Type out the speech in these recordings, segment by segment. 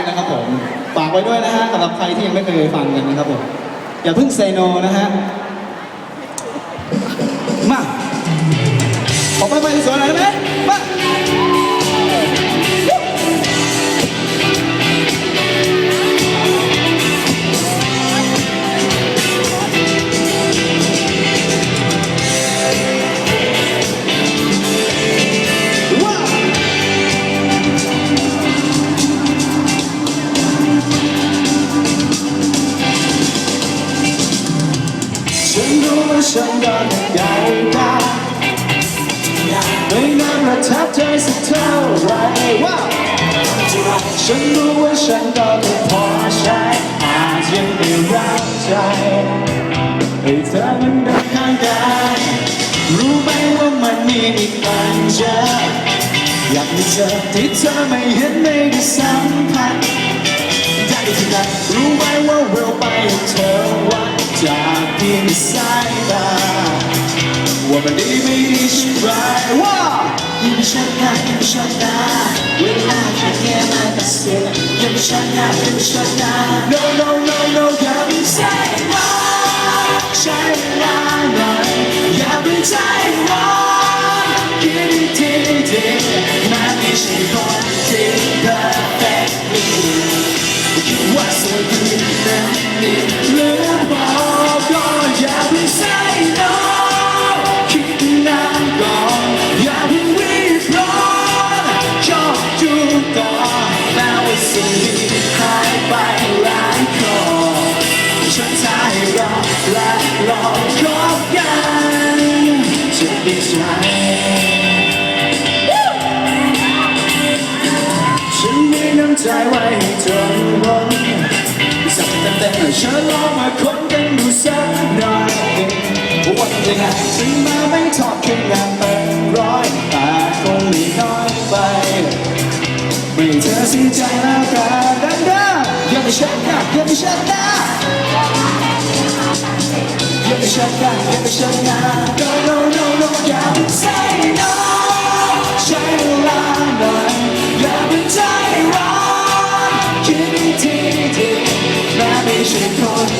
กนะครับผมฝากไว้ด้วยนะฮะสำหรับใครที่ยังไม่เคยฟังกันนะครับผมอย่าเพิ่งเซโนนะฮะ ฉันรู้ว่าฉันก็ยังใหญ่ได้ไม่นานประทับใจสักเท่าไหรว้าวฉันรู้ว่าฉันก็ไม่พอใช้อาจยังไม่รักใจให้เธอมันเดินข้างกายรู้ไหมว่ามันมีอีกอันเจออยากมีเธอที่เธอไม่เห็นไม่ได้สัมผัส วลาแค่เนี้ยมันก็เสียยิ่งฉันหน้ายิ่งฉันหน้า no no no no อย่าเพิ่ง say ว่าใช้เวลาหน่อยอ สิ่งที่หายไปหลายข้อฉันจะให้รอและรอคบกันจะดีใจฉันมีน้ำใจไว้ให้จนล้นสักแต่แต่ฉันลองมาค้นกันดูสักหน่อยวันยังไงถึงมาไม่ทอดขึ้นงานเป็นร้อยแต่คงม่น้อยไปไม่เธอเสียใจแล้ว อย่าไปชักหน้าอย่าไปชักหน้าอย่าไปชักหน้าอย่าไปชักหน้า no no no no อย่าไป say no ใช้เวลาหน่อยอย่าเพิ่งใจร้อนคิดอีกทีดีแม้ไม่ใช่คน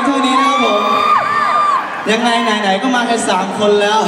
ยังไม่หมดเพียงเท่านี้นะครับผม ยังไงไหนๆก็มาแค่สามคนแล้ว